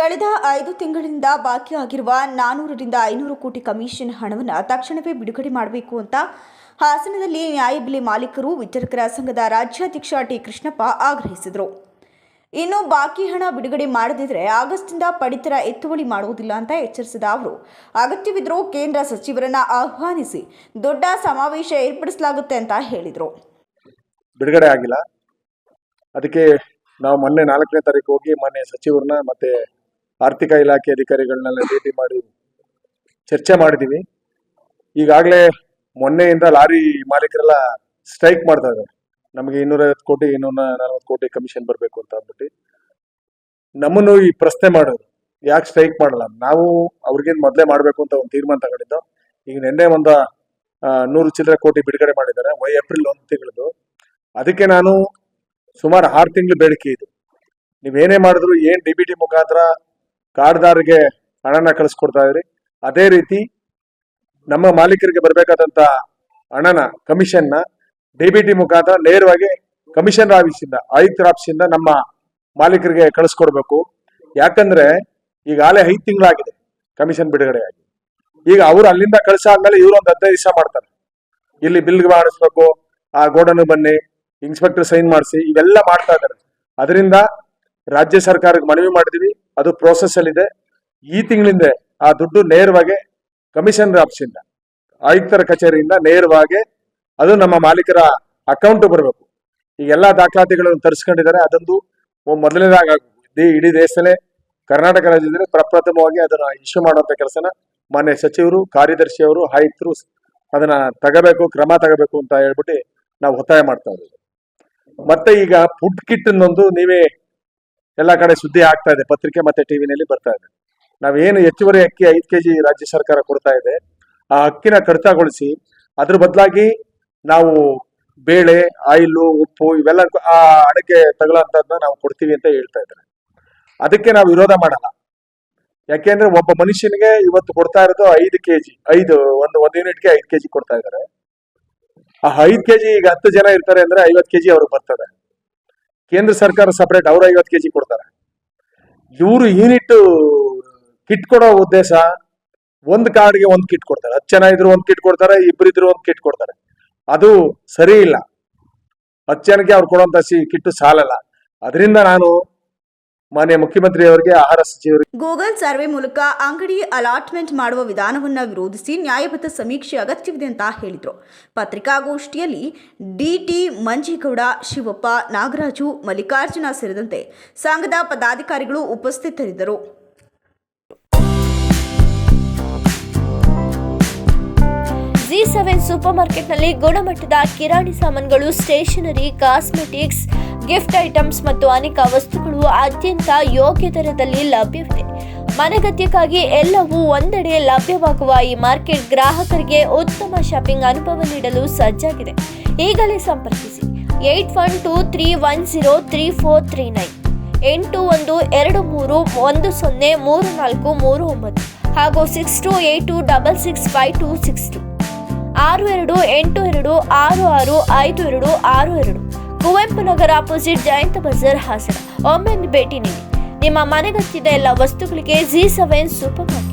ಕಳೆದ ಐದು ತಿಂಗಳಿಂದ ಬಾಕಿ ಆಗಿರುವ ನಾನೂರರಿಂದ ಐನೂರು ಕೋಟಿ ಕಮಿಷನ್ ಹಣವನ್ನು ತಕ್ಷಣವೇ ಬಿಡುಗಡೆ ಮಾಡಬೇಕು ಅಂತ ಹಾಸನದಲ್ಲಿ ನ್ಯಾಯಬೆಲೆ ಮಾಲೀಕರು ವಿತರಕರ ಸಂಘದ ರಾಜ್ಯಾಧ್ಯಕ್ಷ ಟಿ ಕೃಷ್ಣಪ್ಪ ಆಗ್ರಹಿಸಿದರು. ಇನ್ನು ಬಾಕಿ ಹಣ ಬಿಡುಗಡೆ ಮಾಡದಿದ್ರೆ ಆಗಸ್ಟ್ನಿಂದ ಪಡಿತರ ಎತ್ತುವಳಿ ಮಾಡುವುದಿಲ್ಲ ಅಂತ ಎಚ್ಚರಿಸಿದ ಅವರು. ಅಗತ್ಯವಿದ್ದರೂ ಕೇಂದ್ರ ಸಚಿವರನ್ನ ಆಹ್ವಾನಿಸಿ ದೊಡ್ಡ ಸಮಾವೇಶ ಏರ್ಪಡಿಸಲಾಗುತ್ತೆ ಅಂತ ಹೇಳಿದರು. ಬಿಡುಗಡೆ ಆಗಿಲ್ಲ. ಅದಕ್ಕೆ ನಾವು ಮೊನ್ನೆ ನಾಲ್ಕನೇ ತಾರೀಕು ಹೋಗಿ ಮೊನ್ನೆ ಸಚಿವರನ್ನ ಮತ್ತೆ ಆರ್ಥಿಕ ಇಲಾಖೆ ಅಧಿಕಾರಿಗಳನ್ನೆಲ್ಲ ಭೇಟಿ ಮಾಡಿ ಚರ್ಚೆ ಮಾಡಿದೀವಿ. ಈಗಾಗಲೇ ಮೊನ್ನೆಯಿಂದ ಲಾರಿ ಮಾಲೀಕರೆಲ್ಲ ಸ್ಟ್ರೈಕ್ ಮಾಡ್ತಾ ನಮಗೆ ಇನ್ನೂರೈವತ್ತು ಕೋಟಿ ಇನ್ನೂರ ನಲವತ್ತು ಕೋಟಿ ಕಮಿಷನ್ ಬರಬೇಕು ಅಂತ ಅಂದ್ಬಿಟ್ಟು. ನಮ್ಮನ್ನು ಈ ಪ್ರಶ್ನೆ ಮಾಡೋದು ಯಾಕೆ ಸ್ಟ್ರೈಕ್ ಮಾಡಲ್ಲ? ನಾವು ಅವ್ರಿಗಿಂತ ಮೊದಲೇ ಮಾಡಬೇಕು ಅಂತ ಒಂದು ತೀರ್ಮಾನ ತಗೊಂಡಿದ್ದು. ಈಗ ನಿನ್ನೆ ಒಂದು ನೂರು ಚಿಲ್ಲರೆ ಕೋಟಿ ಬಿಡುಗಡೆ ಮಾಡಿದ್ದಾರೆ, ವೈ ಏಪ್ರಿಲ್ ಒಂದು ತಿಂಗಳದು. ಅದಕ್ಕೆ ನಾನು ಸುಮಾರು ಆರು ತಿಂಗಳು ಬೇಡಿಕೆ ಇದು. ನೀವೇನೇ ಮಾಡಿದ್ರು, ಏನ್ ಡಿ ಬಿ ಟಿ ಮುಖಾಂತರ ಕಾರ್ಡ್ದಾರಿಗೆ ಹಣನ ಕಳಿಸ್ಕೊಡ್ತಾ ಇದ್ರಿ. ಅದೇ ರೀತಿ ನಮ್ಮ ಮಾಲೀಕರಿಗೆ ಬರಬೇಕಾದಂತ ಹಣನ, ಕಮಿಷನ್ನ ಡಿ ಬಿ ಟಿ ಮುಖಾಂತರ ನೇರವಾಗಿ ಕಮಿಷನ್ ಆಫೀಸಿಂದ, ಆಯುಕ್ತರ ಆಫೀಸಿಂದ ನಮ್ಮ ಮಾಲೀಕರಿಗೆ ಕಳಿಸ್ಕೊಡ್ಬೇಕು. ಯಾಕಂದ್ರೆ ಈಗಾಗಲೇ ಐದು ತಿಂಗಳಾಗಿದೆ ಕಮಿಷನ್ ಬಿಡುಗಡೆಯಾಗಿ. ಈಗ ಅವ್ರು ಅಲ್ಲಿಂದ ಕಳಿಸಾದ್ಮೇಲೆ ಇವ್ರು ಒಂದು ಹದಿನೈದು ದಿವಸ ಮಾಡ್ತಾರೆ. ಇಲ್ಲಿ ಬಿಲ್ ಮಾಡಿಸ್ಬೇಕು, ಆ ಗೋಡನ್ ಬನ್ನಿ, ಇನ್ಸ್ಪೆಕ್ಟರ್ ಸೈನ್ ಮಾಡಿಸಿ, ಇವೆಲ್ಲ ಮಾಡ್ತಾ ಇದ್ದಾರೆ. ಅದರಿಂದ ರಾಜ್ಯ ಸರ್ಕಾರಕ್ಕೆ ಮನವಿ ಮಾಡಿದೀವಿ. ಅದು ಪ್ರೋಸೆಸ್ ಅಲ್ಲಿ ಇದೆ ಈ ತಿಂಗಳಿಂದ ಆ ದುಡ್ಡು ನೇರವಾಗಿ ಕಮಿಷನರ್ ಆಫೀಸಿಂದ ಆಯುಕ್ತರ ಕಚೇರಿಯಿಂದ ನೇರವಾಗಿ ಅದು ನಮ್ಮ ಮಾಲೀಕರ ಅಕೌಂಟ್ ಬರಬೇಕು. ಈಗ ಎಲ್ಲಾ ದಾಖಲಾತಿಗಳನ್ನು ತರಿಸ್ಕೊಂಡಿದ್ದಾರೆ. ಅದೊಂದು ಮೊದಲನೇದಾಗ ಇಡೀ ದೇಶದಲ್ಲೇ, ಕರ್ನಾಟಕ ರಾಜ್ಯದಲ್ಲಿ ಪ್ರಪ್ರಥಮವಾಗಿ ಅದನ್ನ ಇಶ್ಯೂ ಮಾಡುವಂತ ಕೆಲಸನ ಮಾನ್ಯ ಸಚಿವರು ಕಾರ್ಯದರ್ಶಿಯವರು ಆಯುಕ್ತರು ಅದನ್ನ ತಗಬೇಕು, ಕ್ರಮ ತಗಬೇಕು ಅಂತ ಹೇಳ್ಬಿಟ್ಟು ನಾವು ಒತ್ತಾಯ ಮಾಡ್ತಾ ಇದ್ದೀವಿ ಮತ್ತೆ ಈಗ ಫುಡ್ ಕಿಟ್ ಅನ್ನೊಂದು ನೀವೇ ಎಲ್ಲಾ ಕಡೆ ಸುದ್ದಿ ಆಗ್ತಾ ಇದೆ, ಪತ್ರಿಕೆ ಮತ್ತೆ ಟಿವಿನಲ್ಲಿ ಬರ್ತಾ ಇದೆ. ನಾವೇನು ಹೆಚ್ಚುವರಿ ಅಕ್ಕಿ ಐದು ಕೆಜಿ ರಾಜ್ಯ ಸರ್ಕಾರ ಕೊಡ್ತಾ ಇದೆ, ಆ ಅಕ್ಕಿನ ಕಡಿತಗೊಳಿಸಿ ಅದ್ರ ಬದಲಾಗಿ ನಾವು ಬೇಳೆ, ಆಯಿಲು, ಉಪ್ಪು ಇವೆಲ್ಲ ಆ ಅಡಿಕೆ ತಗೊಳ್ಳೋಂಥದ್ದನ್ನ ನಾವು ಕೊಡ್ತೀವಿ ಅಂತ ಹೇಳ್ತಾ ಇದ್ದಾರೆ. ಅದಕ್ಕೆ ನಾವು ವಿರೋಧ ಮಾಡಲ್ಲ. ಯಾಕೆಂದ್ರೆ ಒಬ್ಬ ಮನುಷ್ಯನಿಗೆ ಇವತ್ತು ಕೊಡ್ತಾ ಇರೋದು ಐದು ಕೆಜಿ ಐದು ಒಂದು ಒಂದು ಯೂನಿಟ್ಗೆ ಐದು ಕೆಜಿ ಕೊಡ್ತಾ ಇದ್ದಾರೆ. ಆ ಐದು ಕೆಜಿ ಈಗ ಹತ್ತು ಜನ ಇರ್ತಾರೆ ಅಂದ್ರೆ ಐವತ್ತು ಕೆಜಿ ಅವ್ರಿಗೆ ಬರ್ತದೆ ಕೇಂದ್ರ ಸರ್ಕಾರ ಸಪರೇಟ್ ಅವ್ರ ಐವತ್ತು ಕೆಜಿ ಕೊಡ್ತಾರೆ. ಇವರು ಯೂನಿಟ್ ಕಿಟ್ ಕೊಡೋ ಉದ್ದೇಶ, ಒಂದ್ ಕಾರ್ಡ್ಗೆ ಒಂದ್ ಕಿಟ್ ಕೊಡ್ತಾರೆ. ಹತ್ತು ಜನ ಇದ್ರು ಒಂದ್ ಕಿಟ್ ಕೊಡ್ತಾರೆ ಇಬ್ಬರಿದ್ರು ಒಂದ್ ಕಿಟ್ ಕೊಡ್ತಾರೆ. ಅದು ಸರಿ ಇಲ್ಲ. ಹತ್ತು ಜನಕ್ಕೆ ಅವ್ರು ಕೊಡುವಂತ ಸಿ ಕಿಟ್ಟು ಸಾಲಲ್ಲ. ಅದರಿಂದ ನಾನು ಮಾನ್ಯ ಮುಖ್ಯಮಂತ್ರಿ ಅವರಿಗೆ ಆಹಾರ ಸಚಿವರಿಗೆ ಗೂಗಲ್ ಸರ್ವೆ ಮೂಲಕ ಅಂಗಡಿ ಅಲಾಟ್ಮೆಂಟ್ ಮಾಡುವ ವಿಧಾನವನ್ನು ವಿರೋಧಿಸಿ ನ್ಯಾಯಬದ್ಧ ಸಮೀಕ್ಷೆ ಅಗತ್ಯವಿದೆ ಅಂತ ಹೇಳಿದರು. ಪತ್ರಿಕಾಗೋಷ್ಠಿಯಲ್ಲಿ ಡಿಟಿ ಮಂಜೇಗೌಡ ಶಿವಪ್ಪ ನಾಗರಾಜು ಮಲ್ಲಿಕಾರ್ಜುನ ಸೇರಿದಂತೆ ಸಂಘದ ಪದಾಧಿಕಾರಿಗಳು ಉಪಸ್ಥಿತರಿದ್ದರು. ಜಿ ಸೆವೆನ್ ಸೂಪರ್ ಮಾರ್ಕೆಟ್ನಲ್ಲಿ ಗುಣಮಟ್ಟದ ಕಿರಾಣಿ ಸಾಮಾನುಗಳು ಸ್ಟೇಷನರಿ ಕಾಸ್ಮೆಟಿಕ್ಸ್ ಗಿಫ್ಟ್ ಐಟಮ್ಸ್ ಮತ್ತು ಅನೇಕ ವಸ್ತುಗಳು ಅತ್ಯಂತ ಯೋಗ್ಯ ದರದಲ್ಲಿ ಲಭ್ಯವಿದೆ. ಮನಗತ್ಯಕ್ಕಾಗಿ ಎಲ್ಲವೂ ಒಂದೆಡೆ ಲಭ್ಯವಾಗುವ ಈ ಮಾರ್ಕೆಟ್ ಗ್ರಾಹಕರಿಗೆ ಉತ್ತಮ ಶಾಪಿಂಗ್ ಅನುಭವ ನೀಡಲು ಸಜ್ಜಾಗಿದೆ. ಈಗಲೇ ಸಂಪರ್ಕಿಸಿ. Eight one two three one zero three four three nine. ಎಂಟು ಒಂದು ಎರಡು ಮೂರು ಒಂದು ಸೊನ್ನೆ ಮೂರು ನಾಲ್ಕು ಮೂರು ಒಂಬತ್ತು ಹಾಗೂ six two eight two double six five two six two. ಆರು ಎರಡು ಎಂಟು ಎರಡು ಆರು ಆರು ಐದು ಎರಡು ಆರು ಎರಡು. ಕುವೆಂಪು ನಗರ ಅಪೋಸಿಟ್ ಜಯಂತ ಬಜಾರ್ ಹಾಸನ. ಒಮ್ಮೆ ಭೇಟಿ ನೀಡಿ. ನಿಮ್ಮ ಮನೆಗತ್ತಿದ ಎಲ್ಲ ವಸ್ತುಗಳಿಗೆ ಜಿ ಸೆವೆನ್ ಸೂಪರ್ ಮಾರ್ಕೆಟ್